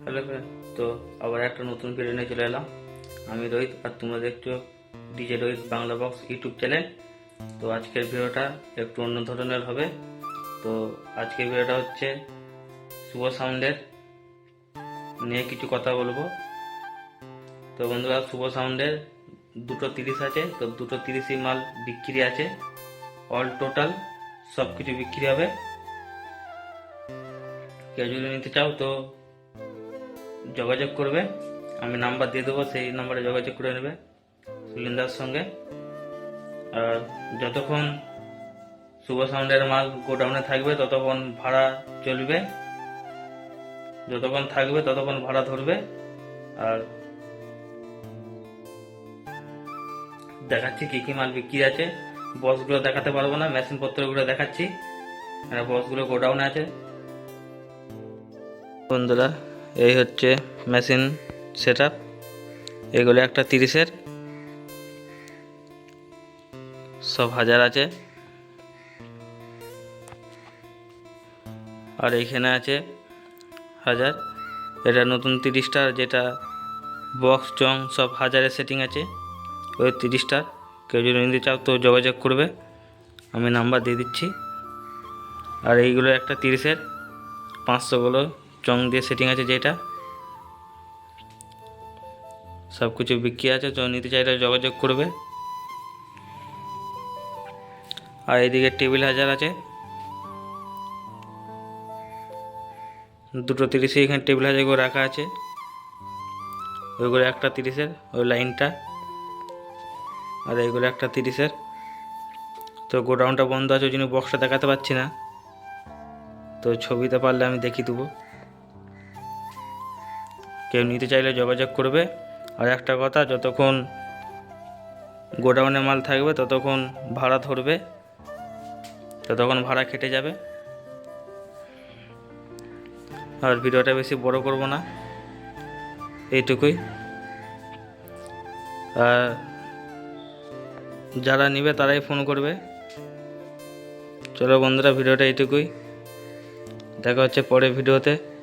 Hello তো আবার একটা নতুন ভিডিও নিয়ে চলে এলাম। আমি রোহিত, আর তোমরা দেখছ DJ Rohit Bangla box YouTube channel তো আজকের ভিডিওটা একটু অন্য ধরনের হবে। তো আজকের ভিডিওটা হচ্ছে শুভ সাউন্ডের নিয়ে কিছু কথা বলব। তো বন্ধুরা, শুভ সাউন্ডের দুটো তিরিশ আছে। তো দুটো তিরিশই মাল বিক্রি আছে। অল টোটাল সব কিছু বিক্রি হবে। কেউ যদি নিতে চাও তো যোগাযোগ করবে। আমি নাম্বার দিয়ে দেবো, সেই নাম্বারে যোগাযোগ করে নেবে সুলিন্দার সঙ্গে। আর যতক্ষণ শুভ সাউন্ডের মাল গোডাউনে থাকবে, ততক্ষণ ভাড়া চলবে। যতক্ষণ থাকবে, ততক্ষণ ভাড়া ধরবে। আর দেখাচ্ছি কি কি মাল বিক্রি আছে। বসগুলো দেখাতে পারব না মেশিন পত্রগুলো দেখাচ্ছি আর বসগুলো গোডাউনে আছে। বন্ধুরা এই হচ্ছে মেশিন সেট আপ এগুলো একটা তিরিশের। সব হাজার আছে। আর এইখানে আছে হাজার। এটা নতুন তিরিশটার যেটা বক্স, জং সব হাজারের সেটিং আছে। ওই তিরিশটার কেউ যদি নিতে চাও তো যোগাযোগ করবে। আমি নাম্বার দিয়ে দিচ্ছি। আর এইগুলো একটা তিরিশের। পাঁচশোগুলো চং দিয়ে সেটিং আছে যেটা। সব কিছু বিক্রি আছে, তো নিতে চাইলে যোগাযোগ করবে। আর এইদিকে টেবিল হাজার আছে। দুটো তিরিশে এখানে টেবিল হাজারগুলো রাখা আছে। ওইগুলো একটা তিরিশের, ওই লাইনটা। আর এইগুলো একটা তিরিশের। তো গোডাউনটা বন্ধ আছে, ওই জন্য বক্সটা দেখাতে পাচ্ছি না। তো ছবিতে পারলে আমি দেখিয়ে দেবো। কেউ নিতে চাইলে যোগাযোগ করবে। আর একটা কথা, যতক্ষণ গোডাউনে মাল থাকবে, ততক্ষণ ভাড়া ধরবে, ততক্ষণ ভাড়া কেটে যাবে। আর ভিডিওটা বেশি বড় করব না। এইটুকুই। আর যারা নিবে তারাই ফোন করবে। চলো বন্ধুরা, ভিডিওটা এইটুকুই। দেখা হচ্ছে পরের ভিডিওতে।